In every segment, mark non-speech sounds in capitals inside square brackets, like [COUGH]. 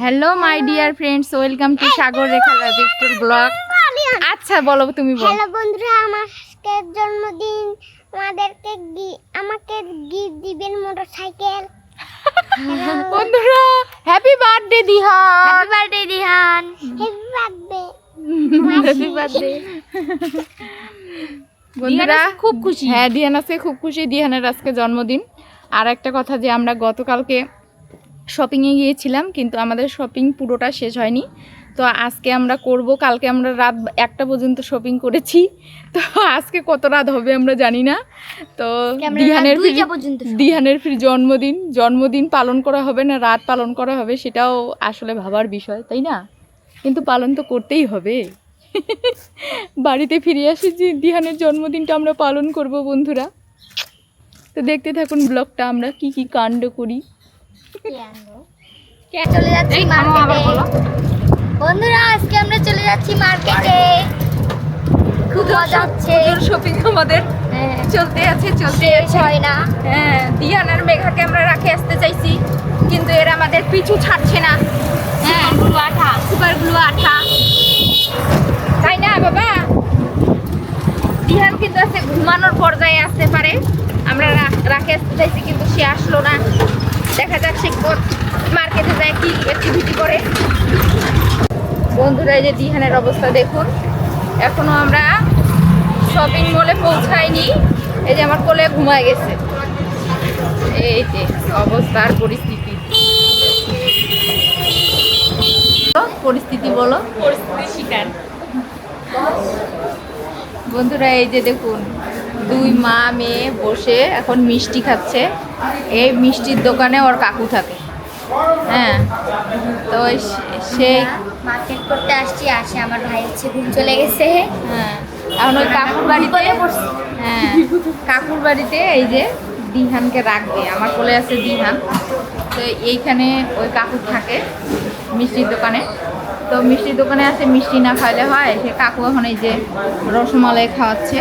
Hello my dear friends welcome to Sagar Rekha লজিস্টার blog আচ্ছা বলো তুমি বলো। হ্যালো বন্ধুরা আমাকে জন্মদিন আমাদেরকে গি- আমাকে গিফট দিবেন মোটরসাইকেল। [LAUGHS] বন্ধুরা happy birthday Dihan. Happy birthday Dihan. Happy birthday happy birthday বন্ধুরা খুব খুশি। হ্যাঁ দিহান আছে খুব খুশি। দিহানের আজকে জন্মদিন। আর একটা কথা যে আমরা গতকালকে শপিংয়ে গিয়েছিলাম কিন্তু আমাদের শপিং পুরোটা শেষ হয়নি। তো আজকে আমরা করব কালকে আমরা রাত একটা পর্যন্ত শপিং করেছি। তো আজকে কত রাত হবে আমরা জানি না। তো দিহানের দিহানের ফির জন্মদিন। জন্মদিন পালন করা হবে না রাত পালন করা হবে সেটাও আসলে ভাবার বিষয় তাই না? কিন্তু পালন তো করতেই হবে। বাড়িতে ফিরে আসি যে দিহানের জন্মদিনটা আমরা পালন করব বন্ধুরা। তো দেখতে থাকুন ব্লগটা আমরা কি কি কাণ্ড করি। চলে যাচ্ছি বন্ধুরা আজকে আমরা চলে যাচ্ছি মার্কেটে খুব মজা হচ্ছে। শপিং আমাদের। হ্যাঁ, চলতে আছে চলতে হয় না। হ্যাঁ দিহানের মেঘাকে আমরা রাখে আসতে চাইছি কিন্তু এরা আমাদের পিছু ছাড়ছে না। হ্যাঁ গ্লু আঠা। সুপার গ্লু আঠা। তাই না বাবা? দিহান কিন্তু আছে ঘুমানোর পর্যায়ে আসতে পারে। আমরা রাখে আসতে চাইছি কিন্তু সে আসলো না। দেখা যাক সে মার্কেটে যায় কি অ্যাক্টিভিটি করে। বন্ধুরা এই যে দিহানের অবস্থা দেখুন। এখনও আমরা শপিং মলে পৌঁছায়নি এই যে আমার কোলে ঘুমায় গেছে। এই যে অবস্থার পরিস্থিতি। পরিস্থিতি বলো। পরিস্থিতি শিকার। বন্ধুরা এই যে দেখুন দুই মা মেয়ে বসে এখন মিষ্টি খাচ্ছে। এই মিষ্টির দোকানে ওর কাকু থাকে। হ্যাঁ তো সে- মার্কেট করতে আসছি আসে আমার ভাই হচ্ছে ঘুম চলে গেছে। হ্যাঁ এখন ওই কাকুর বাড়িতে হ্যাঁ কাকুর বাড়িতে এই যে দিহানকে রাখবে আমার কোলে আছে দিহান। তো এইখানে ওই কাকু থাকে মিষ্টির দোকানে। তো মিষ্টির দোকানে আছে মিষ্টি না খাইলে হয় সে কাকু এখন এই যে রসমালাই খাওয়াচ্ছে।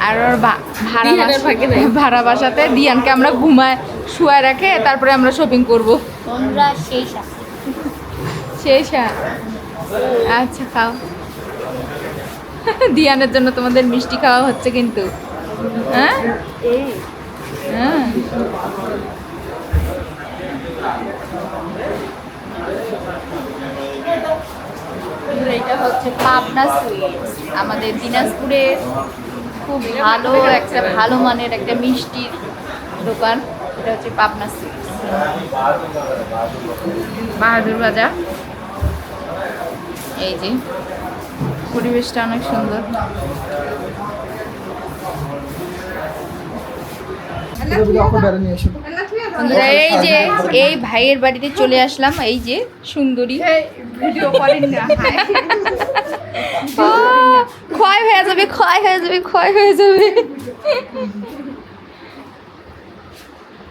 আর ওর ভাড়া ভাড়া বাসাতে দিয়ানকে আমরা ঘুমায় শুয়ায় রাখে তারপরে আমরা শপিং করব। সেই সাথে। হ্যাঁ আচ্ছা খাও। দিয়ানের জন্য তোমাদের মিষ্টি খাওয়া হচ্ছে কিন্তু। হ্যাঁ? হ্যাঁ। এটা হচ্ছে পাবনা সুইটস আমাদের দিনাজপুরের খুব ভালো একটা ভালো মানের একটা মিষ্টির দোকান। এটা হচ্ছে পাবনা সুইটস বাহাদুর বাজার। এই যে পরিবেশটা অনেক সুন্দর। বন্ধুরা এই যে এই ভাইয়ের বাড়িতে চলে আসলাম এই যে সুন্দরী। ভিডিও করেন না ক্ষয় হয়ে যাবে ক্ষয় হয়ে যাবে ক্ষয় হয়ে যাবে।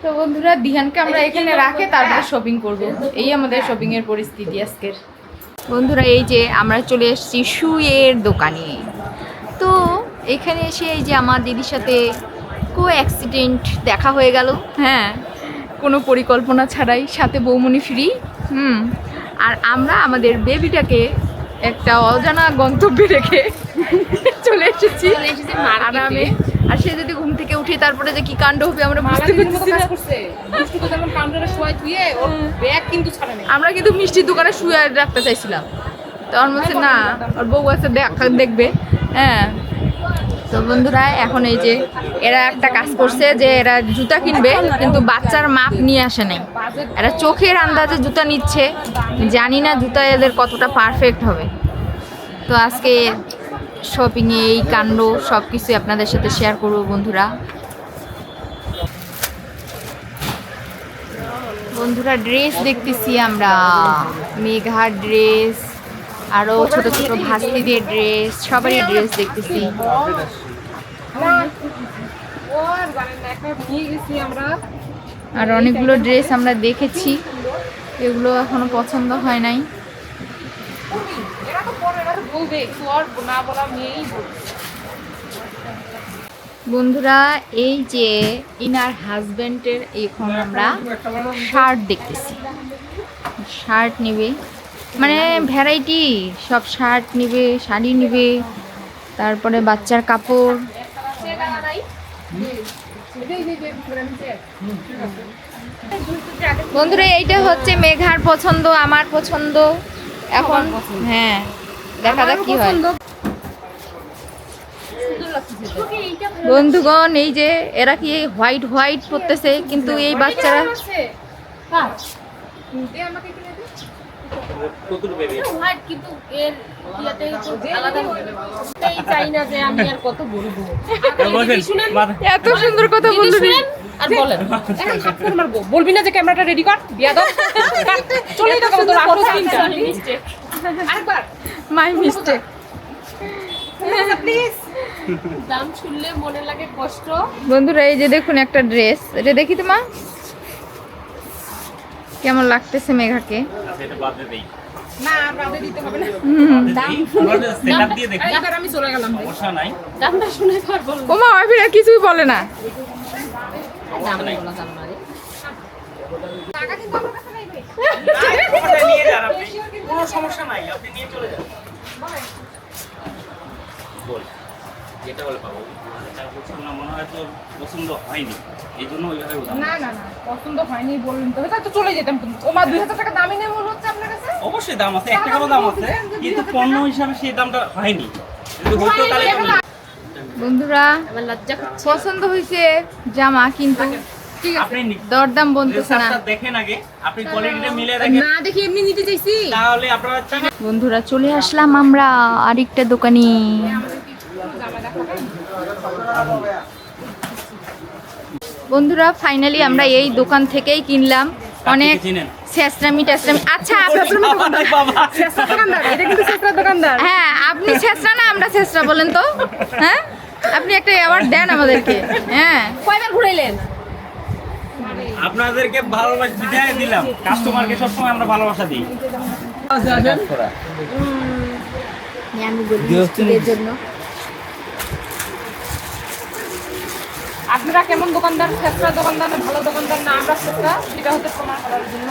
তো বন্ধুরা দিহানকে আমরা এখানে রাখে তারপরে শপিং করব। এই আমাদের শপিং এর পরিস্থিতি আজকের। বন্ধুরা এই যে আমরা চলে এসেছি শুয়ের দোকানে। তো এখানে এসে এই যে আমার দিদির সাথে কো অ্যাক্সিডেন্ট দেখা হয়ে গেল। হ্যাঁ কোনো পরিকল্পনা ছাড়াই সাথে বৌমনি ফ্রি হুম আর আমরা আমাদের বেবিটাকে একটা অজানা গন্তব্যে রেখে চলে এসেছি আরামে। আর সে যদি ঘুম থেকে উঠে তারপরে যে কি কাণ্ড হবে আমরা বুঝতে পারছি আমরা কিন্তু মিষ্টির দোকানে শুয়ে রাখতে চাইছিলাম। তো আমার মধ্যে না ওর বউ আছে দেখা দেখবে। হ্যাঁ তো বন্ধুরা, এখন এই যে এরা একটা কাজ করছে যে এরা জুতা কিনবে, কিন্তু বাচ্চার মাপ নিয়ে আসে নাই। এরা চোখের আন্দাজে জুতা নিচ্ছে, জানি না জুতা এদের কতটা পারফেক্ট হবে। তো আজকে শপিংয়ে এই কাণ্ড সব কিছু আপনাদের সাথে শেয়ার করব বন্ধুরা। বন্ধুরা ড্রেস দেখতেছি আমরা। মেঘার ড্রেস আরও ছোট ছোট ভাস্তিদের ড্রেস সবারই ড্রেস দেখতেছি। আর অনেকগুলো ড্রেস আমরা দেখেছি, এগুলো এখনও পছন্দ হয় নাই। বন্ধুরা, এই যে ইনার হাজবেন্ডের এখন আমরা শার্ট দেখতেছি। শার্ট নেবে। মানে ভ্যারাইটি সব শার্ট নিবে, শাড়ি নিবে, তারপরে বাচ্চার কাপড়। বন্ধুরা, এইটা হচ্ছে মেঘার পছন্দ, আমার পছন্দ। এখন হ্যাঁ দেখা যাক কি হয়। বন্ধুগণ, এই যে, এরা কি হোয়াইট হোয়াইট পরতেছে, কিন্তু এই বাচ্চারা চাই না যে আমি আর কত বলব। এত সুন্দর কথা বলল। আর বলেন। এখন হাত করে মারবো। বলবি না যে ক্যামেরাটা রেডি কর বিয়া দাও। চলে তো তোর তিনটা আরেকবার। মাই মিস্টেক প্লিজ দাম শুনলে মনে লাগে কষ্ট। বন্ধুরা এই যে দেখুন একটা ড্রেস এটা দেখি তো মা। কেমন লাগতেছে মেঘাকে? মা কিছুই বলে না। দাম বলা যাবে না রে সমস্যা নিয়ে যান আপনি। কোনো সমস্যা নাই আপনি নিয়ে চলে যান। বল। যেটা বলে পাবো? এটা না মনে হয় তোর পছন্দ হয়নি। এই জন্য ওইভাবে না না না পছন্দ হয়নি বললেন তো। তো চলে যেতাম ও মা দুই হাজার টাকা দামি নেই মনে হচ্ছে আপনার কাছে? অবশ্যই দাম আছে এক টাকারও দাম আছে কিন্তু পণ্য হিসাবে সেই দামটা হয়নি। তাহলে বন্ধুরা আমার লজ্জা করছে পছন্দ হয়েছে জামা কিন্তু ঠিক আছে দরদাম বলতেছে না। দেখেন আগে আপনি কোয়ালিটিটা মিলে দেখেন। না দেখি এমনি নিতে চাইছি। তাহলে আপনারা বন্ধুরা চলে আসলাম আমরা আরেকটা দোকানে। বন্ধুরা ফাইনালি আমরা এই দোকান থেকেই কিনলাম। অনেক ছেঁচড়ামি টেসরামি আচ্ছা [LAUGHS] শেষরা শেষরা হ্যাঁ আপনি ছেঁচড়া না আমরা ছেঁচড়া বলেন তো। হ্যাঁ? আপনি একটা অ্যাওয়ার্ড দেন আমাদেরকে। হ্যাঁ। কয়বার ঘুরাইলেন? আপনাদেরকে ভালোবাসা বিদায় দিলাম। কাস্টমারকে সবসময় আমরা ভালোবাসা দিই। আমি বলি জন্য। আপনারা কেমন দোকানদার? শেষরা দোকানদার না ভালো দোকানদার না আমরা শেষরা সেটা হতে প্রমাণ করার জন্য।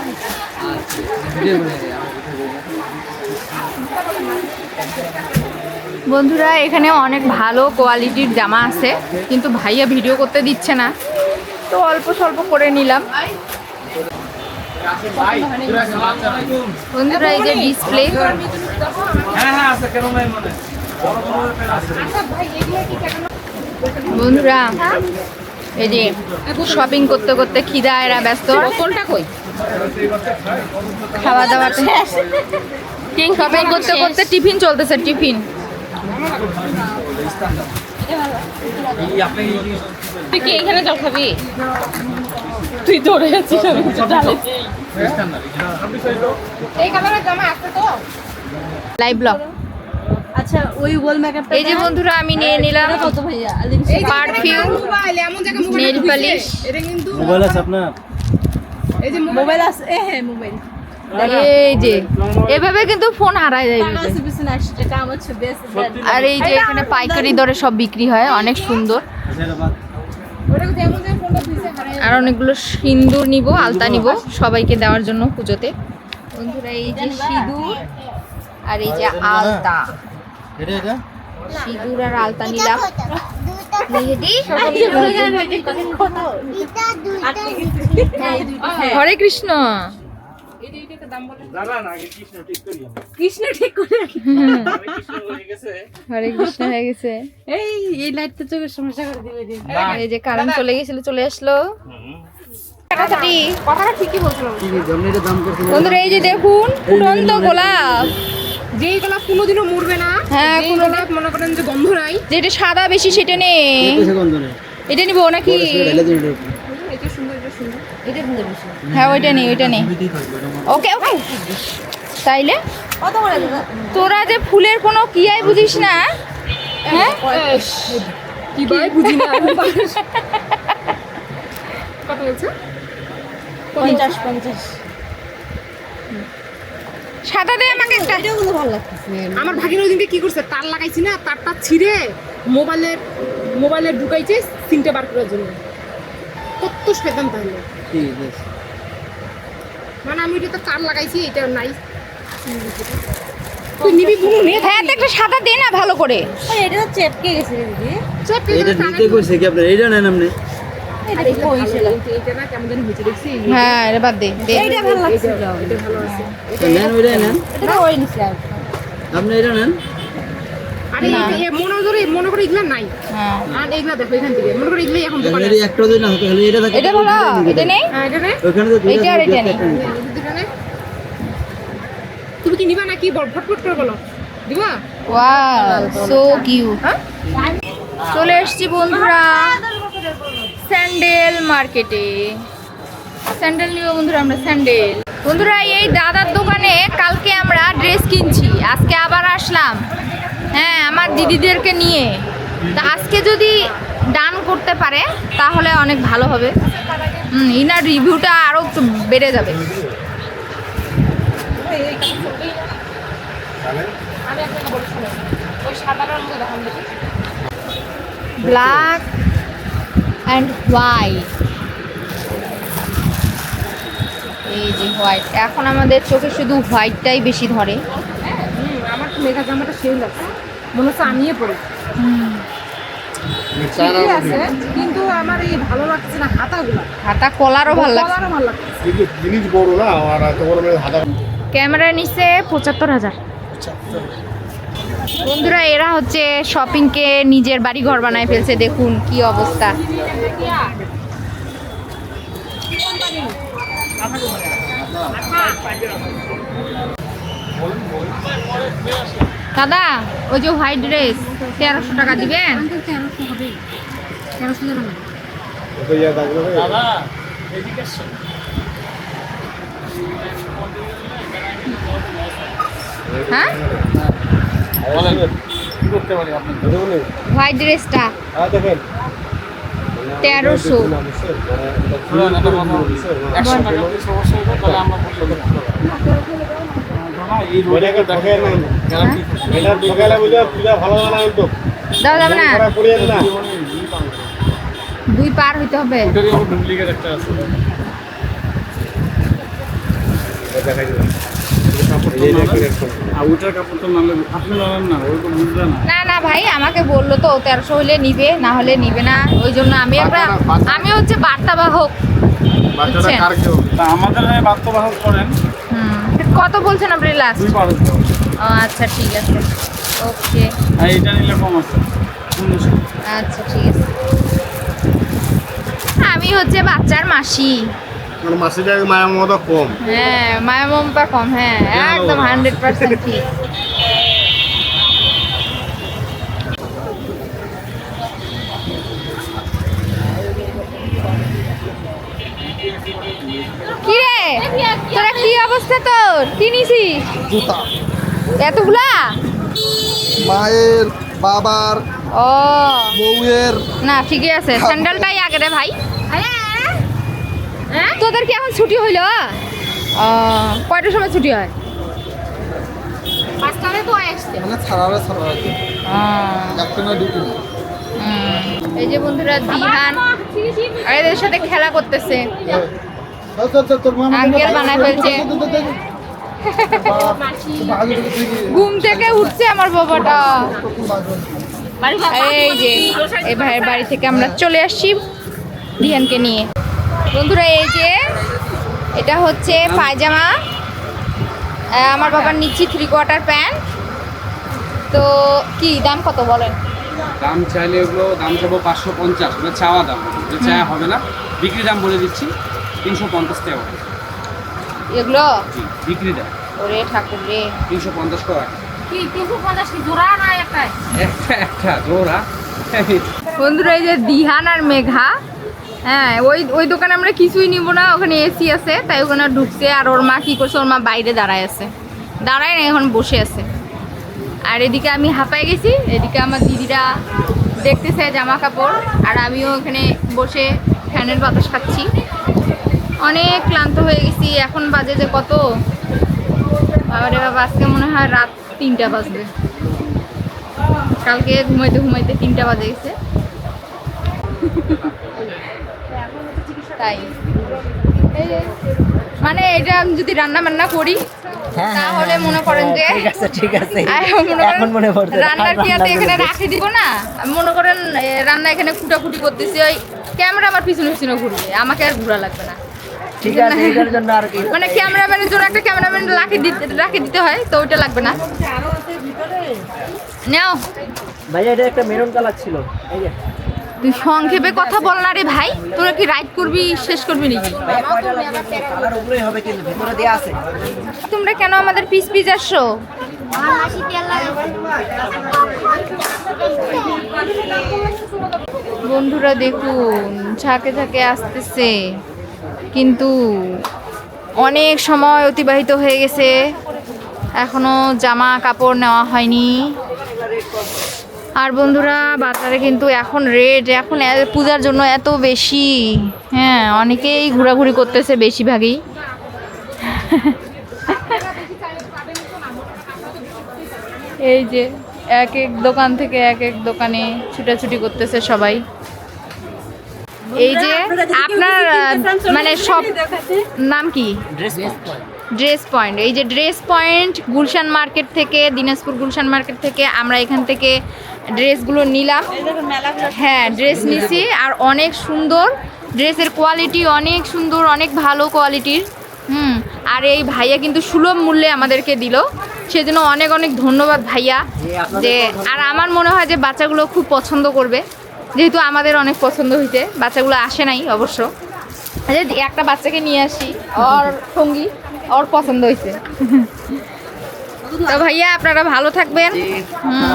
বন্ধুরা এখানে অনেক ভালো কোয়ালিটির জামা আছে কিন্তু ভাইয়া ভিডিও করতে দিচ্ছে না। তো অল্প স্বল্প করে নিলাম। বন্ধুরা এই যে ডিসপ্লে হ্যাঁ হ্যাঁ আছে কেন নাই মনে? বড় বড় আছে। আচ্ছা ভাই এগুলো কি কেন বন্ধুরা এই যে শপিং করতে করতে খিদা এরা ব্যস্ত। বোতলটা কই? খাওয়া দাওয়াতে শপিং করতে করতে টিফিন চলতেছে টিফিন। তুই কি এখানে জল খাবি? তুই ধরে আছিস আমি এই কালারের জামা আছে তো। লাইভ ব্লগ আচ্ছা ওই ওয়াল মেকআপটা এই যে বন্ধুরা আমি নিয়ে নিলাম কত ভাইয়া? পারফিউম নেল পালিশ এটা কিন্তু মোবাইল আছে আপনার? এই যে মোবাইল আছে? এ হ্যাঁ মোবাইল এই যে এভাবে কিন্তু ফোন হারায় যায় আর এই যে এখানে পাইকারি দরে সব বিক্রি হয় অনেক সুন্দর। হারায় আর অনেকগুলো সিঁদুর নিব আলতা নিব সবাইকে দেওয়ার জন্য পুজোতে। বন্ধুরা এই যে সিঁদুর আর এই যে আলতা। সিঁদুর আর আলতা নিলাম। হরে কৃষ্ণ এই যে এটাকে দাম বলে দাদা না আগে কৃষ্ণ ঠিক করি আমি। কৃষ্ণ ঠিক করে রাখি। আমি কৃষ্ণ হয়ে গেছে। হরে কৃষ্ণ হয়ে গেছে। এই চোখের সমস্যা করে দিবে এই যে কারেন্ট চলে গেছিল চলে আসলো। কথাটা ঠিকই বলছিলাম। বন্ধুরা এই যে দেখুন ফুটন্ত গোলাপ। যেই গোলাপ কোনোদিনও মরবে না হ্যাঁ, কোনো- গোলাপ মনে করেন যে গন্ধ নাই। যেটা সাদা বেশি সেটা নে। এটা নিবো নাকি? এটা সুন্দর এটা সুন্দর। এটা সুন্দর হ্যাঁ ওইটা নেই ওইটা নেই ওকে ওকে। তাইলে? কত করে দাদা তোরা যে ফুলের কোনো কিয়াই বুঝিস না হ্যাঁ? কি ভাই বুঝি না? [LAUGHS] কত বলছে পঞ্চাশ। পঞ্চাশ। সাদা দে আমাকে একটা। এটাগুলো ভালো লাগতেছে আমার ভাগিনা ওইদিনকে কি করছে? তার লাগাইছি না তারটা ছিঁড়ে মোবাইলের মোবাইলে ঢুকাইছে সিমটা বার করার জন্য। কত শয়তান তাহলে মানে আমি এটা তো কার লাগাইছি এটা নাই। তুই নিবি বুনু নিয়ে হ্যাঁ তো একটা সাদা দে না ভালো করে। এটা তো চেপকে গেছে দিদি। চেপে এটা নিতে কইছে কি আপনার? এটা নেন আপনি। হ্যাঁ এটা বাদ দে দে। এইটা ভালো লাগছিল এটা ভালো আছে তো নেন ওইটাই নেন। এটা ওই নিছে আপনি এটা নেন। আরে এই- এই মনে করে মনে করে এগুলা নাই। হ্যাঁ। আর এগুলা দেখো এখান থেকে। মনে করে এগুলাই এখন এখন দোকানে একটা দিন না হতো এটা থাকে। এটা ভালো এটা নেই? হ্যাঁ, এটা নে ওখানে তো দুইটা আর এইটা নেই। তুমি কি নিবা নাকি? বল ফটফট করে বলো। দিবা? ওয়াও সো কিউট চলে এসেছি বন্ধুরা। স্যান্ডেল মার্কেটে। স্যান্ডেল নিব বন্ধুরা আমরা স্যান্ডেল। বন্ধুরা এই দাদার দোকানে কালকে আমরা ড্রেস কিনছি। আজকে আবার আসলাম। হ্যাঁ আমার দিদিদেরকে নিয়ে। তা আজকে যদি ডান করতে পারে তাহলে অনেক ভালো হবে। ইনার রিভিউটা আরও একটু বেড়ে যাবে। ব্ল্যাক অ্যান্ড হোয়াইট এই যে হোয়াইট এখন আমাদের চোখে শুধু হোয়াইটটাই বেশি ধরে। হুম, আমার তো মেঘা জামাটা সেই লাগছে মনে হচ্ছে আমিয়ে পড়ি ঠিকই আছে কিন্তু আমার এই ভালো লাগছে না হাতাগুলো। হাতা কলারও ভালো লাগছে। কলারও ভালো লাগছে। কিন্তু জিনিস বড় না আর এত বড় মেয়ে হাজার ক্যামেরা নিচে পঁচাত্তর হাজার। বন্ধুরা এরা হচ্ছে শপিংকে নিজের বাড়ি ঘর বানায় ফেলছে। দেখুন কি অবস্থা। দাদা ওই যে হোয়াইট ড্রেস তেরোশো টাকা দিবেন হ্যাঁ? হোয়াইট ড্রেসটা। তেরোশো। দুই পার হইতে হবে। না না। ভাই আমাকে বলল তো তেরোশো হলে নিবে না হলে নিবে না ওই জন্য আমি একটা আমি হচ্ছে বার্তাবাহক আমাদের হয়ে করেন। কত বলছেন আপনি লাস্ট ও আচ্ছা ঠিক আছে। ওকে। এইটা নিলে কম আছে। আচ্ছা ঠিক আছে। আমি হচ্ছে বাচ্চার মাসি। মানে মাসিটা মায়ের মতো কম। হ্যাঁ মায়া মমতা কম হ্যাঁ একদম হান্ড্রেড পার্সেন্ট ঠিক। কি রে তোরা কি অবস্থা তোর? কি নিছিস? জুতা। এতগুলা? মায়ের বাবার ও। বউয়ের। না ঠিকই আছে। স্যান্ডেলটাই আগে রে ভাই। তোদের কি এখন ছুটি হইল? কয়টার সময় ছুটি হয়? মানে এই যে বন্ধুরা দিহান। এদের সাথে খেলা করতেছে। আঙ্কেল বানায় ফেলছে। ঘুম থেকে উঠছে আমার বাবাটা। এই যে এই ভাইয়ের বাড়ি থেকে আমরা চলে আসছি দিহানকে নিয়ে। বন্ধুরা এই যে এটা হচ্ছে পায়জামা। আমার বাবার নিচ্ছি থ্রি কোয়ার্টার প্যান্ট তো কি দাম কত বলেন? দাম চাইলে এগুলো দাম চাবো পাঁচশো পঞ্চাশ। ওটা চাওয়া দাম। ওটা চাওয়া হবে না। বিক্রি দাম বলে দিচ্ছি তিনশো পঞ্চাশ টাকা। এগুলো? বিক্রি দাম। ওরে ঠাকুর রে। তিনশো পঞ্চাশ টাকা কি তিনশো পঞ্চাশ কি জোড়া না একটা একটা জোড়া। বন্ধুরা এই যে দিহান আর মেঘা। হ্যাঁ ওই ওই দোকানে আমরা কিছুই নিব না, ওখানে এসি আছে, তাই ওখানে ঢুকছে, আর ওর মা কি করছে, ওর মা বাইরে দাঁড়ায় আছে। দাঁড়ায় না এখন বসে আছে। আর এদিকে আমি হাঁপায় গেছি, এদিকে আমার দিদিরা দেখতেছে জামা কাপড় আর আমিও এখানে বসে ফ্যানের বাতাস খাচ্ছি। অনেক ক্লান্ত হয়ে গেছি, এখন বাজে যে কত? বাবারে বাবা, আজকে মনে হয় রাত তিনটা বাজবে। কালকে ঘুমাইতে ঘুমাইতে তিনটা বাজে গেছে। তাই। মানে এটা আমি যদি রান্না বান্না করি তাহলে মনে করেন যে ঠিক আছে ঠিক আছে। এখন মনে পড়ছে রান্নার আর এখানে রাখে দিব না। মনে করেন রান্না এখানে কুটাকুটি করতেছি ওই ক্যামেরা আমার পিছনে পিছনে ঘুরবে আমাকে আর ঘোরা লাগবে না। ঠিক আছে এটার জন্য আর কি। মানে ক্যামেরাম্যানের জন্য একটা ক্যামেরাম্যান রাখে দিতে রাখে দিতে হয় তো ওইটা লাগবে না। নাও। ভাইয়া এটা একটা মেরুন কালার ছিল। এই যে তুই সংক্ষেপে কথা বল না রে ভাই। তোরা কি রাইড করবি, শেষ করবি নাকি? তোমরা কেন আমাদের পিস পিস আসছো? বন্ধুরা দেখুন, ঝাঁকে ঝাঁকে আসতেছে। কিন্তু অনেক সময় অতিবাহিত হয়ে গেছে। এখনও জামা কাপড় নেওয়া হয়নি। আর বন্ধুরা বাজারে কিন্তু এখন রেট এখন পূজার জন্য এত বেশি হ্যাঁ অনেকেই ঘোরাঘুরি করতেছে বেশিরভাগই। এই যে এক এক দোকান থেকে এক এক দোকানে ছুটাছুটি করতেছে সবাই। এই যে আপনার মানে সব নাম কি? ড্রেস পয়েন্ট এই যে ড্রেস পয়েন্ট গুলশান মার্কেট থেকে দিনাজপুর গুলশান মার্কেট থেকে আমরা এখান থেকে ড্রেসগুলো নিলাম। হ্যাঁ ড্রেস নিছি আর অনেক সুন্দর। ড্রেসের কোয়ালিটি অনেক সুন্দর, অনেক ভালো কোয়ালিটির। হুম, আর এই ভাইয়া কিন্তু সুলভ মূল্যে আমাদেরকে দিল। সেজন্য অনেক অনেক ধন্যবাদ ভাইয়া। যে, আর আমার মনে হয় যে বাচ্চাগুলো খুব পছন্দ করবে। যেহেতু আমাদের অনেক পছন্দ হয়েছে বাচ্চাগুলো আসে নাই অবশ্য। একটা বাচ্চাকে নিয়ে আসি, ওর সঙ্গী, ওর পছন্দ হয়েছে তো ভাইয়া আপনারা ভালো থাকবেন। হুম।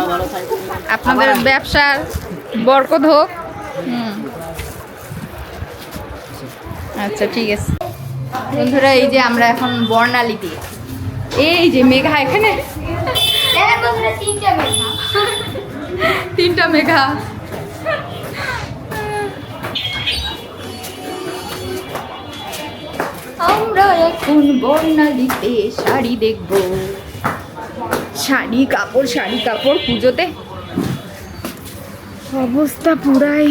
আপনাদের ব্যবসার বরকত হোক। আচ্ছা ঠিক আছে। বন্ধুরা এই যে আমরা এখন বর্ণালীতে এই যে মেঘা এখানে। তিনটা মেঘা। আমরা এখন বর্ণালীতে শাড়ি দেখব। শাড়ি কাপড় শাড়ি কাপড় পুজোতে। অবস্থা পুরাই।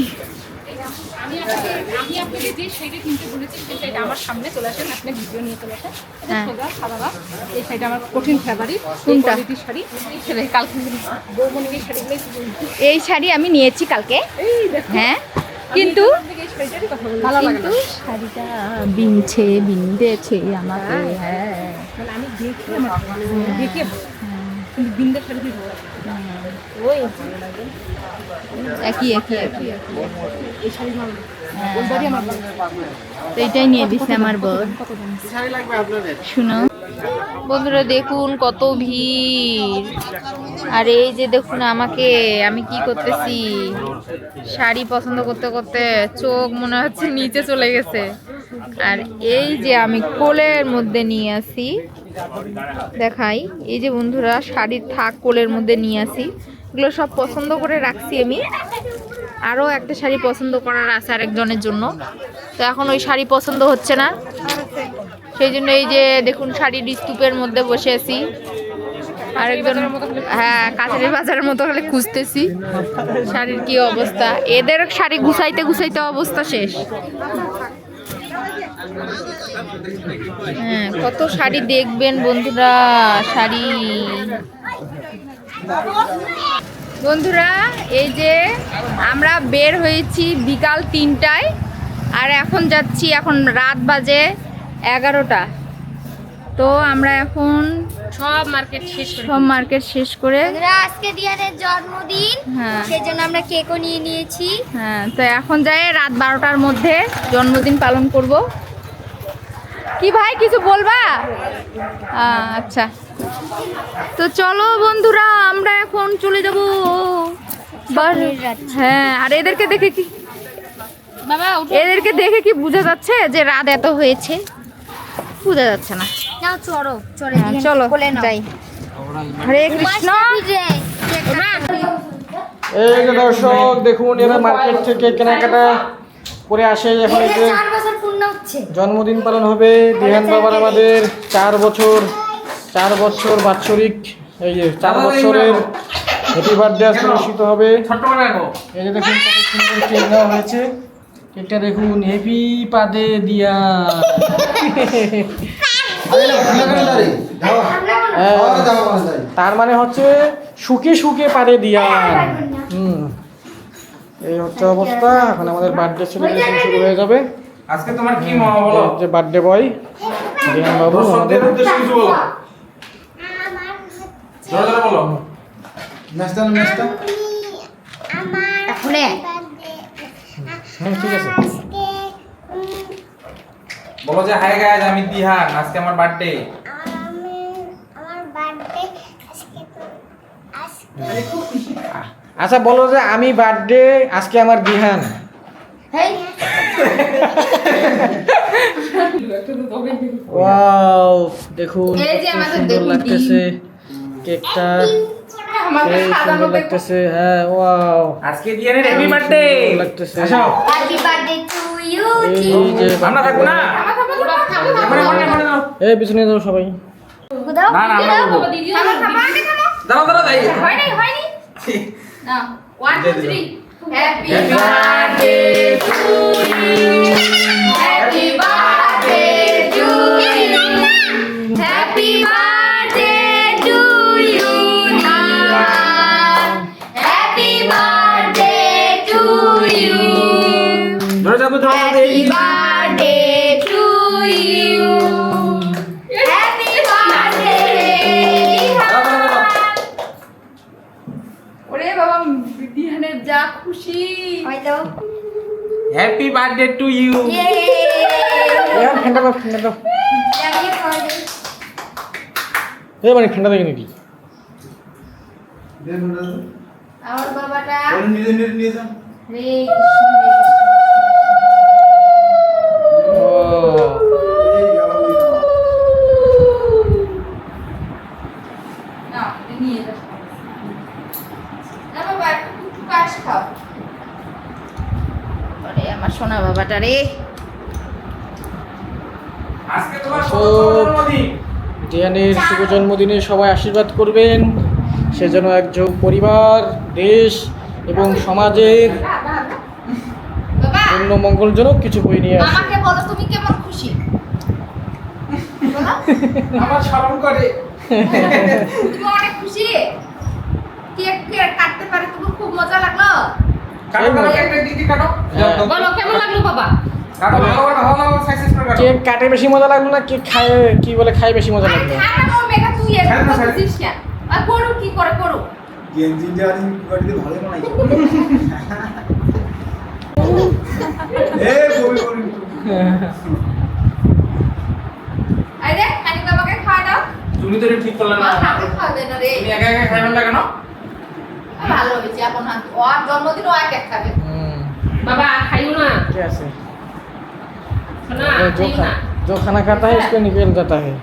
আমি আপনাকে যে শাড়ি কিনতে বলেছি সেই শাড়িটা আমার সামনে চলে আসেন আপনি ভিডিও নিয়ে চলে আসেন হ্যাঁ। সোজা সাদা এই শাড়িটা আমার কঠিন ফেভারিট কোনটা? শাড়ি। সেটা কালকে বৌমনির এই এই শাড়ি আমি নিয়েছি কালকে। হ্যাঁ। কিন্তু শাড়িটা বিনছে বিন্দেছে আমাকে। হ্যাঁ। মানে আমি দেখি লাগে। দেখে বিন্দের শাড়ি লাগে। একই একই একই এই শাড়ি। ওই বন্ধুরা দেখুন কত ভিড় আর এই যে দেখুন আমাকে, আমি কি করতেছি শাড়ি পছন্দ করতে করতে চোখ মনে হচ্ছে নিচে চলে গেছে আর এই যে আমি কোলের মধ্যে নিয়ে আসি দেখাই। এই যে বন্ধুরা, শাড়ির থাক কোলের মধ্যে নিয়ে আসি। এগুলো সব পছন্দ করে রাখছি আমি। আরও একটা শাড়ি পছন্দ করার আছে আরেকজনের জন্য। তো এখন ওই শাড়ি পছন্দ হচ্ছে না। সেই জন্য এই যে দেখুন, শাড়ির স্তূপের মধ্যে বসে আছি। আরেকজন হ্যাঁ কাছারি বাজারের মতো খালি খুঁজতেছি। শাড়ির কি অবস্থা? এদের শাড়ি গুছাইতে গুছাইতে অবস্থা শেষ। হ্যাঁ কত শাড়ি দেখবেন বন্ধুরা, শাড়ি। বন্ধুরা, এই যে আমরা বের হয়েছি বিকাল তিনটায়, আর এখন যাচ্ছি এখন রাত বাজে এগারোটা। তো আমরা এখন সব মার্কেট শেষ সব মার্কেট শেষ করে আজকে দিয়ানের জন্মদিন হ্যাঁ। সেজন্য আমরা কেকও নিয়ে নিয়েছি। হ্যাঁ তো এখন যাই রাত বারোটার মধ্যে জন্মদিন পালন করব। কি ভাই কিছু বলবা? আচ্ছা। তো চলো বন্ধুরা আমরা এখন চলে যাব হ্যাঁ আর এদেরকে দেখে কি বাবা এদেরকে দেখে কি বোঝা যাচ্ছে যে রাত এত হয়েছে? বোঝা যাচ্ছে না। নাও হ্যাঁ, চলো যাই। হরে কৃষ্ণ। এই যে দর্শক দেখুন এরা মার্কেট থেকে কেনাকাটা করে আসে এখন এই যে চার বছর পূর্ণ হচ্ছে। জন্মদিন পালন হবে। দিহান বাবার আমাদের চার বছর চার বছর বাৎসরিক এই যে চার বছরের হ্যাপি বার্থডে আজকে অনুষ্ঠিত হবে। এই যে দেখুন কত সুন্দর কেক দেওয়া হয়েছে। কেকটা দেখুন হেভি পাদে দিয়া। হ্যাঁ, তার মানে হচ্ছে সুখে সুখে পারে দিয়া। হুম। এই হচ্ছে অবস্থা। এখন আমাদের বার্থডে সেলিব্রেশন শুরু হয়ে যাবে। আজকে তোমার কি বলো? এই যে বার্থডে বয় দিয়ান বাবু আমাদের। উদ্দেশ্যে কিছু বলো। জোরে জোরে বলো এখনে হ্যাঁ ঠিক আছে। বলো যে হাই গাইজ আমি দিহান আজকে আমার বার্থডে আমার বার্থডে আজকে তো আজকে আচ্ছা বলো যে আমি বার্থডে আজকে আমার দিহান ওয়াও দেখুন এই যে কত আমাদের সুন্দর দেখুন লাগতেছে কেকটা। আমাদের সাজানো লাগতেছে হ্যাঁ ওয়াও আজকে দিহানের হ্যাপি বার্থডে লাগতেছে। আসো। হ্যাপি বার্থডে টু ইউ আমরা থাকব না? এই পিছনে যাও সবাই। না না আমরা বলব। দাঁড়াও দাঁড়াও দাঁড়াও হয়নি হয়নি। না one two three happy birthday to you happy birthday happy birthday to you ইয়ে ঠান্ডা দাও ঠান্ডা দাও। এই মানে ঠান্ডা দেখে নাকি আমার বাবাটা নিয়ে যান। রে কৃষ্ণ। ও এই গেল ওই গেল। নাও, এটা নিয়ে যাও। না বাবা, একটু একটু পাশ খাও। ওরে, আমার সোনা বাবাটা রে আজকে তোমার আসো। কত জন্মদিন? দিয়ানের শুভ জন্মদিনে সবাই আশীর্বাদ করবেন। সে যেন একজন পরিবার দেশ এবং সমাজের বাবা। জন্য মঙ্গলজনক কিছু বই নিয়ে আসে মামাকে বলো তুমি কেমন খুশি? আমার শরম করে। তুমি অনেক খুশি কেক কেক কাটতে পারে তুমি খুব মজা লাগল। হ্যাঁ। কেক কাটে বেশি মজা লাগল না কেক খায় কি বলে খাই বেশি মজা লাগল? কি করে করু তুমি তো ঠিক করলে না। তুমি একা একা খাইবেন না কেন? ভালো হয়েছে এখন আর ওর জন্মদিন ও এক এক খাবে হুম বাবা খাইও না ঠিক আছে শোনা जो খাইও खा না जो खाना खाता है इसको निकल जाता है